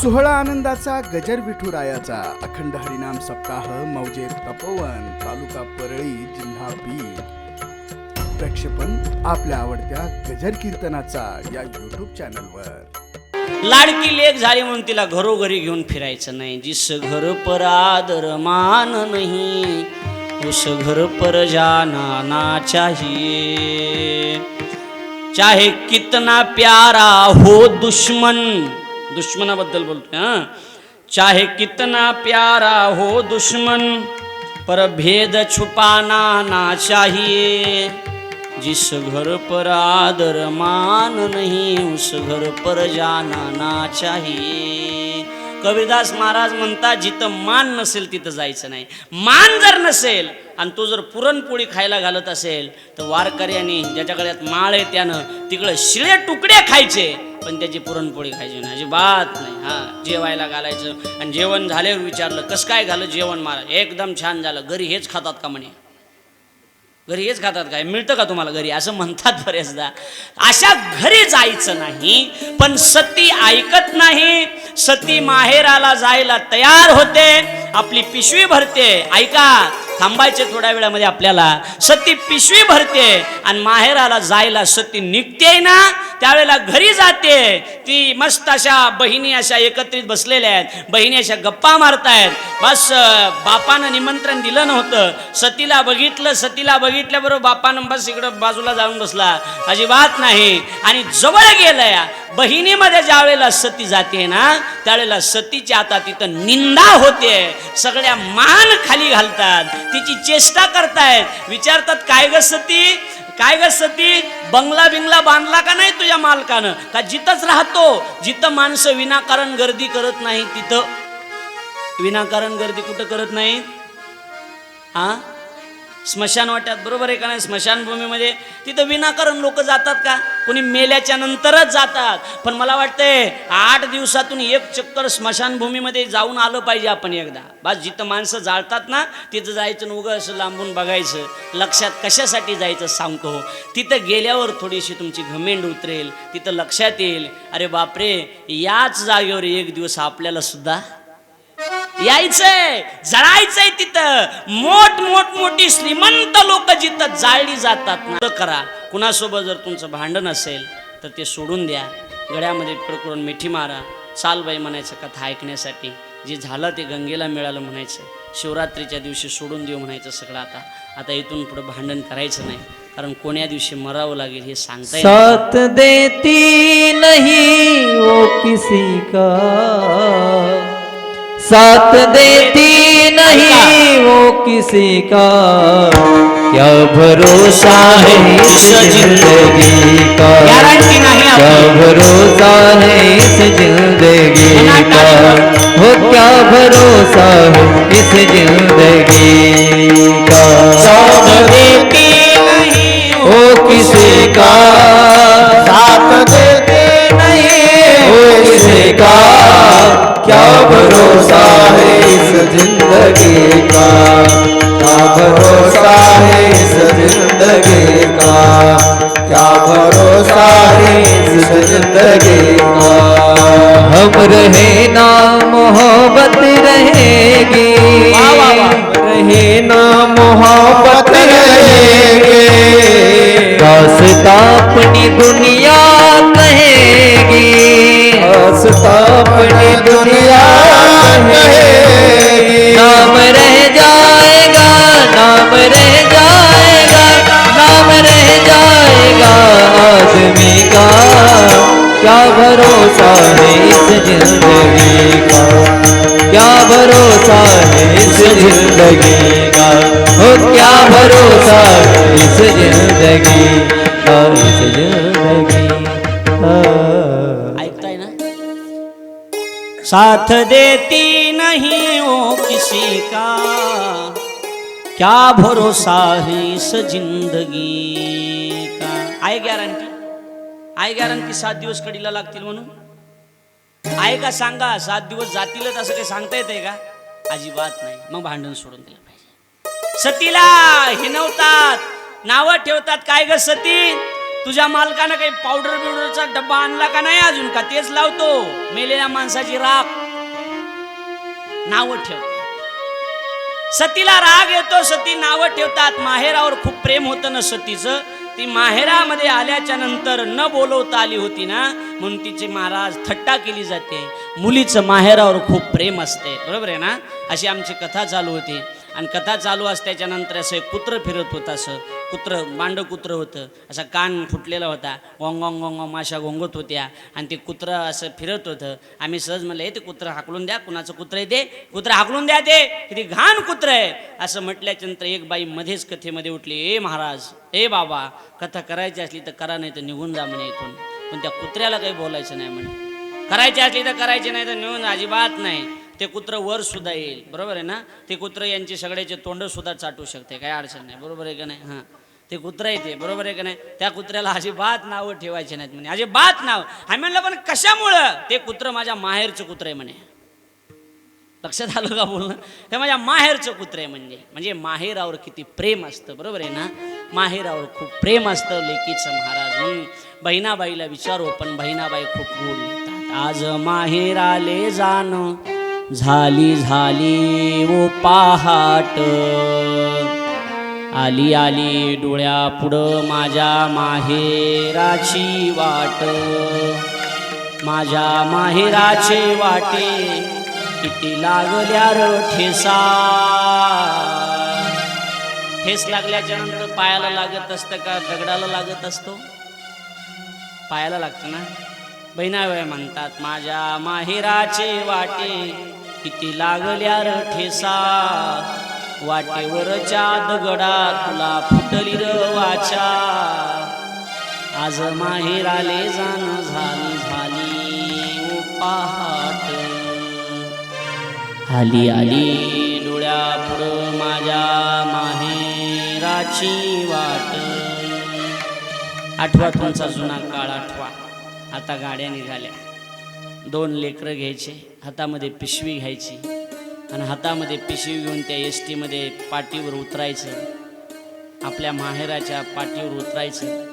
सोहळा आनंदाचा गजर विठुरायाचा. अखंड हरिनाम सप्ताह मौजे तपोवन तालुका परळी जिल्हा बीड. प्रक्षेपण आपल्या आवडत्या गजर कीर्तनाचा या युट्यूब चॅनलवर लाडकी लेख झाली म्हणून तिला घरोघरी घेऊन फिरायचं नाही. जिस घर पर आदर मान नाही उस घर पर जाना ना चाहिए चाहे कितना प्यारा हो दुश्मन दुश्मनाबद्दल बोलतोय हां? चाहे कितना प्यारा हो दुश्मन पर भेद छुपाना ना चाहिए। जिस घर पर आदर मान नहीं उस घर पर जाना ना चाहिए। कबीरदास महाराज म्हणतात जिथं मान नसेल तिथं जायचं नाही. मान जर नसेल आणि तो जर पुरणपोळी खायला घालत असेल तर वारकऱ्यांनी ज्याच्या गळ्यात माळ आहे त्यानं तिकडं शिळे तुकडे खायचे. पण त्याची पुरणपोळी खायची नाही. अजिबात नाही. हां जेवायला घालायचं आणि जेवण झाल्यावर विचारलं कसं काय झालं जेवण महाराज एकदम छान झालं. घरी हेच खातात का म्हणे? घरी हेच खातात काय? मिळतं का तुम्हाला घरी? असं म्हणतात बरेचदा अशा घरी जायचं नाही पण सती ऐकत नाही. सती माहेराला जायला तयार होते. आपली पिशवी भरते. ऐका थांबायचे थोड्या वेळामध्ये आपल्याला. सती पिशवी भरते आणि माहेराला जायला सती निघते ना? त्यावेळेला घरी जाते. ती मस्त अशा बहिणी अशा एकत्रित बसलेल्या आहेत. बहिणी अशा गप्पा मारतायत. बस बापानं निमंत्रण दिलं नव्हतं. सतीला बघितलं सतीला बघितल्याबरोबर बापानं बस इकडं बाजूला जाऊन बसला. अजिबात नाही. आणि जवळ गेलंय. बहिणीमध्ये ज्या वेळेला सती जाते ना त्यावेळेला सतीची आता तिथं निंदा होते. सगळ्या मान खाली घालतात. तिची चेष्टा करतायत. विचारतात काय ग सती? काय ग सती? बंगला बिंगला बांधला का नाही तुझ्या मालकानं? का जिथंच राहतो जिथं माणसं विनाकारण गर्दी करत नाही तिथं? विनाकारण गर्दी कुठं करत नाहीत? हा? स्मशान वाट्यात बरोबर आहे का नाही? स्मशानभूमीमध्ये तिथं विनाकारण लोक जातात का? कोणी मेल्याच्या नंतरच जातात. पण मला वाटतंय आठ दिवसातून एक चक्कर स्मशानभूमीमध्ये जाऊन आलं पाहिजे आपण एकदा. बस जिथं माणसं जाळतात ना तिथं जायचं आणि उगं असं लांबून बघायचं. लक्षात कशासाठी जायचं सांगतो. तिथं गेल्यावर थोडीशी तुमची घमेंड उतरेल. तिथं लक्षात येईल. अरे बापरे याच जागेवर एक दिवस आपल्याला सुद्धा यायचंय जळायचंय तिथं. मोठ मोठ मोठी श्रीमंत लोक जिथं जाळली जातात ना करा. कुणासोबत जर तुमचं भांडण असेल तर ते सोडून द्या. गळ्यामध्ये करून मिठी मारा. चालबाई म्हणायचं कथा ऐकण्यासाठी. जे झालं ते गंगेला मिळालं म्हणायचं. शिवरात्रीच्या दिवशी सोडून देऊ म्हणायचं सगळं आता. आता इथून पुढे भांडण करायचं नाही. कारण कोण्या दिवशी मरावं लागेल हे सांगता येत साथ देती नाही ओ किसी का? साथ देती नहीं वो किसी का। क्या भरोसा है इस ज़िंदगी का? क्या भरोसा है इस ज़िंदगी का? हो क्या भरोसा है इस ज़िंदगी का? साथ देती नहीं ओ किसी का? क्या भरोसा है इस ज़िंदगी का? क्या भरोसा है इस ज़िंदगी का? क्या भरोसा है इस ज़िंदगी का? हम रहे ना मोहब्बत रहेगी। रहे ना मोहब्बत रहेगी। रास्ता अपनी दुनिया कहेगी। रास्ता अपनी दुनिया कहेगी नाम रह जाएगा, नाम रह जाएगा, नाम रह जाएगा आदमी का। क्या भरोसा है इस ज़िंदगी का? क्या भरोसा है इस ज़िंदगी का? हो क्या भरोसा इस ज़िंदगी का? इस ज़िंदगी साथ देती नहीं वो किसी का। क्या भरोसा है इस जिंदगी का? आहे गॅरंटी आहे गॅरंटी सात दिवस कडीला लागतील म्हणून? आहे का सांगा सात दिवस जातीलच असं काही सांगता येते का? अजिबात नाही. मग भांडण सोडून दिलं पाहिजे. सतीला हिनवतात नावं ठेवतात. काय ग सती? तुझ्या मालकानं काही पावडर बिवडरचा डब्बा आणला का नाही अजून का? तेच लावतो. मेलेल्या माणसाची राग नाव ठेव. सतीला राग येतो सती नावं ठेवतात. माहेरावर खूप प्रेम होतं ना सतीचं. ती माहेरामध्ये आल्याच्यानंतर न बोलवता आली होती ना म्हणून तिचे महाराज थट्टा केली जाते. मुलीचं माहेरावर खूप प्रेम असते. बरोबर आहे ना? अशी आमची कथा चालू होती. आणि कथा चालू असल्याच्या नंतर असं एक कुत्र फिरत होतं असं कुत्र मांड कुत्र होतं. असा कान फुटलेला होता. गोंगोंग गोंगोंग माशा गोंगत होत्या. आणि ते कुत्र असं फिरत होतं. आम्ही सहज म्हणलं हे ते कुत्र हाकलून द्या कुणाचं कुत्र आहे ते? कुत्र हाकलून द्या ते. किती घाण कुत्र आहे. असं म्हटल्याच्यानंतर एक बाई मध्येच कथेमध्ये उठली ए महाराज ए बाबा कथा करायची असली तर करा नाही तर निघून जा म्हणे इथून. पण त्या कुत्र्याला काही बोलायचं नाही म्हणे. करायची असली तर करायची नाही तर निघून अजिबात नाही. ते कुत्र वर सुद्धा येईल. बरोबर आहे ना? ते कुत्र यांचे सगळ्याचे तोंड सुद्धा चाटू शकते. काही अडचण नाही. बरोबर आहे का नाही? हां. ते कुत्र येते बरोबर आहे का नाही? त्या कुत्र्याला अजिबात नावं ठेवायचे नाहीत म्हणे. अजिबात नाव. आम्ही म्हणलं पण कशामुळं? ते कुत्र माझ्या माहेरचं कुत्र आहे म्हणे. लक्षात आलं का बोलणं? हे माझ्या माहेरचं कुत्र आहे म्हणजे. म्हणजे माहेरावर किती प्रेम असतं. बरोबर आहे ना? माहेरावर खूप प्रेम असतं लेकीचं महाराज. म्हणून बहिणाबाईला विचारू पण बहिणाबाई खूप गोड लिहितात आज माहेराले जाणं. झाली झाली ओ पहाट. आली आली डोळ्या पुढं माझ्या माहेराची वाट. माझ्या माहेराचे वाटे किती लागल्या र ठेसा. ठेस लागल्याच्या नंतर पायाला लागत असतं का? दगडाला लागत असतो? पायाला लागतं ना? बहिणाबाई म्हणतात माझ्या माहेराचे वाटे किती लागल्या र ठेसा? वाटेवरच्या दगडा तुला फुटली र वाचा. आज माहेराले जाणं झाली झाली पहाट. आली आली डोळ्या पुढं माझ्या माहेराची वाट. आठवा तुमचा जुना काळ आठवा. आता गाड्या निघाल्या. दोन लेकरं घ्यायचे. हातामध्ये पिशवी घ्यायची आणि हातामध्ये पिशवी घेऊन त्या एस टीमध्ये पाठीवर उतरायचं. आपल्या माहेराच्या पाठीवर उतरायचं.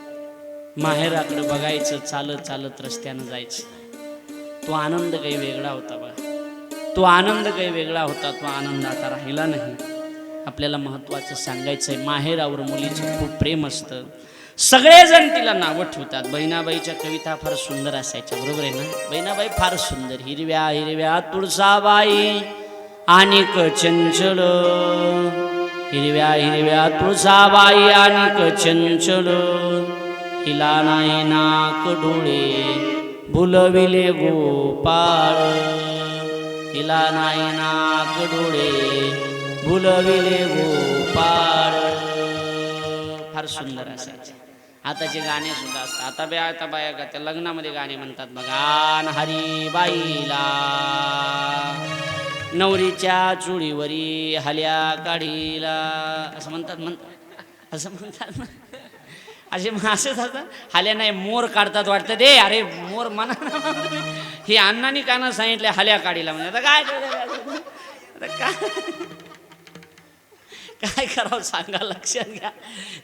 माहेराकडं बघायचं चालत चालत रस्त्यानं जायचं. तो आनंद काही वेगळा होता बघा तो आनंद काही वेगळा होता. तो आनंद आता राहिला नाही. आपल्याला महत्त्वाचं सांगायचं आहे माहेरावर मुलीचं खूप प्रेम असतं. सगळेजण तिला नावं ठेवतात. बहिणाबाईच्या कविता फार सुंदर असायच्या बरोबर आहे ना? बहिणाबाई फार सुंदर. हिरव्या हिरव्या तुळसाबाई आणि चंचल. हिरव्या हिरव्या तुळसाबाई आणिक चंचल. हिला नाही नाक डोळे भुलविले गोपाळ. हिला नाही नाक डोळे भुलविले गोपाळ. फार सुंदर असायचे आताचे गाणे सुद्धा असतात. आता बे आता बाया का त्या लग्नामध्ये गाणे म्हणतात बघा हरी बाईला नवरीच्या चुडीवरी हल्या काढीला. असं म्हणतात म्हणतात असं म्हणतात असे असे असतात हाल्या नाही मोर काढतात वाटतं दे अरे मोर म्हणा हे अण्णांनी कानं सांगितले हाल्या काढीला. म्हणजे आता काय आता काय? काय करावं सांगा लक्षात घ्या.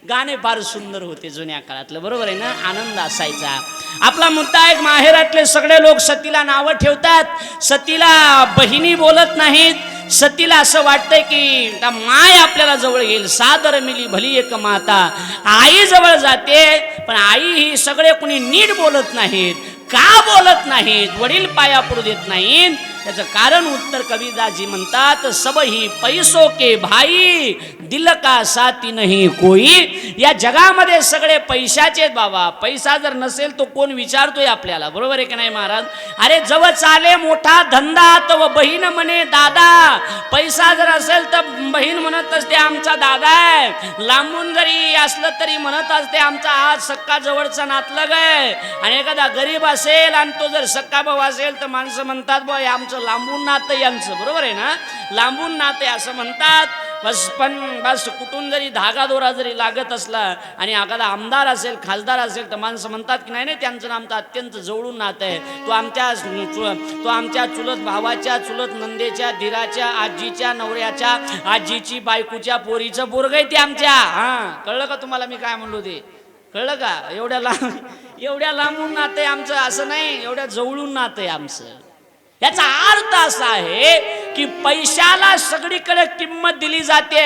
गाणे फार सुंदर होते जुन्या काळातलं बरोबर आहे ना? आनंद असायचा. आपला मुद्दा एक माहेरातले सगळे लोक सतीला नावं ठेवतात. सतीला बहिणी बोलत नाहीत. सतीला असं वाटतंय की आता माय आपल्याला जवळ येईल. सादर मिली भली एक माता. आई जवळ जाते पण आई ही सगळे कुणी नीट बोलत नाहीत का बोलत नाहीत वडील पाया पडू देत नाहीत. त्याचं कारण उत्तर कविदाजी म्हणतात सब ही पैसो के भाई दिल का साथी नाही कोई. या जगामध्ये सगळे पैशाचे बाबा. पैसा जर नसेल तो कोण विचारतोय आपल्याला? बरोबर आहे की नाही महाराज? अरे जवळ चाले मोठा धंदा तव बहीण म्हणे दादा. पैसा जर असेल तर बहीण म्हणत असते आमचा दादा आहे. लांबून जरी असलं तरी म्हणत असते आमचा आज सक्का जवळचा नातलग आहे. आणि एखादा गरीब असेल आणि तो जर सक्का भाऊ असेल तर माणसं म्हणतात बा हे यांचं लांबून नातं यांचं बरोबर आहे ना? लांबून नाते असं म्हणतात. बस पण बस कुठून जरी धागा दोरा जरी लागत असला आणि एखादा आमदार असेल खासदार असेल तर माणसं म्हणतात की नाही नाही त्यांचं आमचं अत्यंत जवळून नातं आहे. तो आमच्या तो आमच्या चुलत भावाच्या चुलत नंदेच्या धीराच्या आजीच्या नवऱ्याच्या आजीची बायकोच्या पोरीचं बोरग आहे ते आमच्या. हां कळलं का तुम्हाला मी काय म्हणलो ते? कळलं का? एवढ्या लांब एवढ्या लांबून नातं आहे आमचं असं नाही एवढ्या जवळून नातं आहे आमचं. याचा अर्थ असा आहे की पैशाला सगळीकडे किंमत दिली जाते.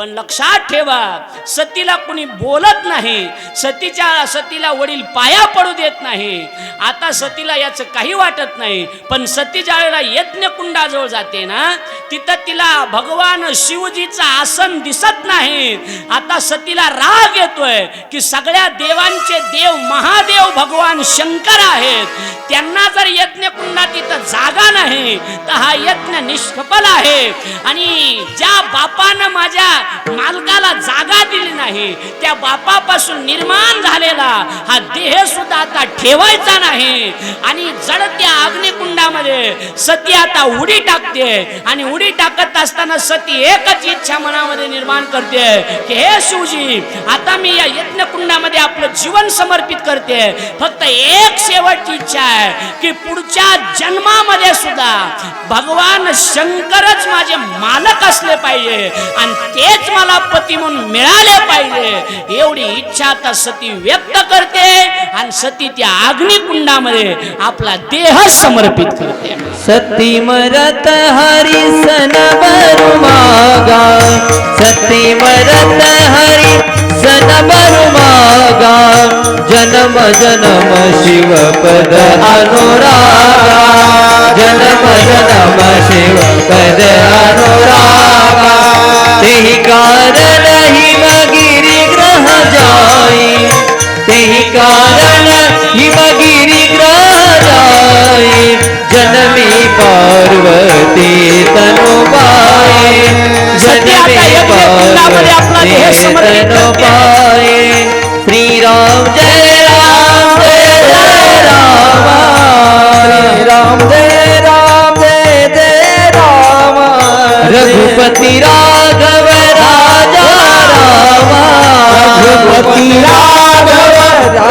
पण लक्षात ठेवा सतीला कुणी बोलत नाही सतीच्या सतीला वडील पाया पडू देत नाही. आता सतीला याचं काही वाटत नाही पण सती ज्या वेळेला यज्ञकुंडाजवळ जाते ना तिथं तिला भगवान शिवजीचं आसन दिसत नाही. आता सतीला राग येतोय की सगळ्या देवांचे देव महादेव भगवान शंकर आहेत. त्यांना जर यज्ञकुंडात तिथं जागा नाही तर हा यज्ञ निष्फल आहे. आणि ज्या बापानं माझ्या मालकाला जागा दिली नाही. त्या बापापासून निर्माण झालेला हा देह सुद्धा आता ठेवायचा नाही. आणि जळत्या अग्निकुंडामध्ये सती आता उडी टाकते. आणि उडी टाकत असताना सती एकच इच्छा मनामध्ये निर्माण करते. की हे शिवजी आता मी या यज्ञकुंडामध्ये आपलं जीवन समर्पित करते. फक्त एक शेवटची इच्छा आहे की पुढच्या जन्मामध्ये सुद्धा भगवान शंकरच माझे मालक असले पाहिजे. आणि ते तेच मला पती म्हणून मिळाले पाहिजे. एवढी इच्छा आता सती व्यक्त करते आणि सती त्या अग्निकुंडामध्ये आपला देह समर्पित करते. सती मरत हरी सन मागा सती मरत हरी सन बरु मागा जन्म जन्म शिव पद अनुरागा। जन्म जन्म शिव पद अनुरागा। तेहि कारण हिमगिरी ग्रह जाई। तेहि कारण हिमगिरी ग्रह जाई। जनमी पार्वती तनुबा यज्ञकुंडामध्ये आपला देह समर्पित. तनुबाई श्रीराम जय राम जय राम। राम जय राम जय जय राम। रघुपति राघव राजा राम। रघुपति राघव राजा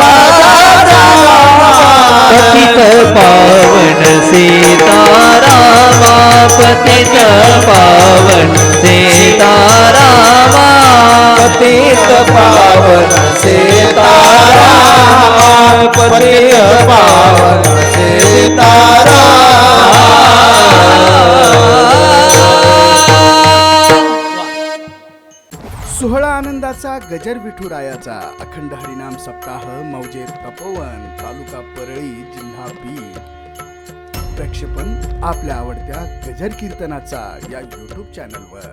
पतित पावन सीताराम पतित पावन पतित पावन सीताराम पतित पावन सीताराम सोहळा आनंदाचा गजर विठुरायाचा अखंड हरिनाम सप्ताह मौजे तपोवन तालुका परळी जिल्हा बीड. प्रक्षेपण आपल्या आवडत्या गजर कीर्तनाचा या यूट्यूब चॅनलवर